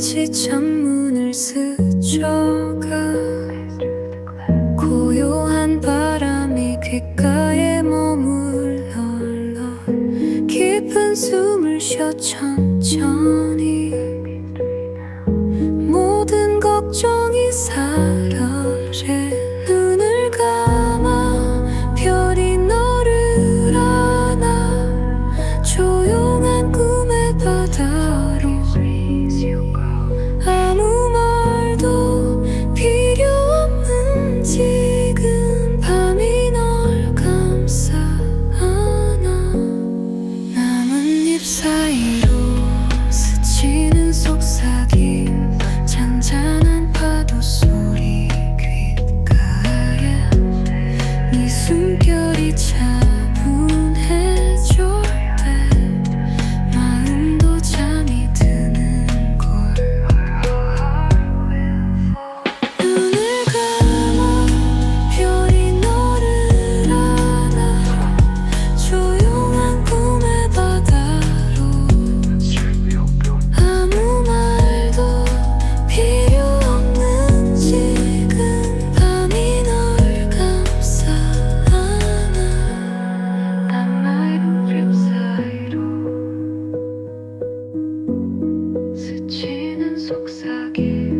빛이 창문을 스쳐가 고요한 바람이 귓가에 머물러 깊은 숨을 쉬어 천천히 생각에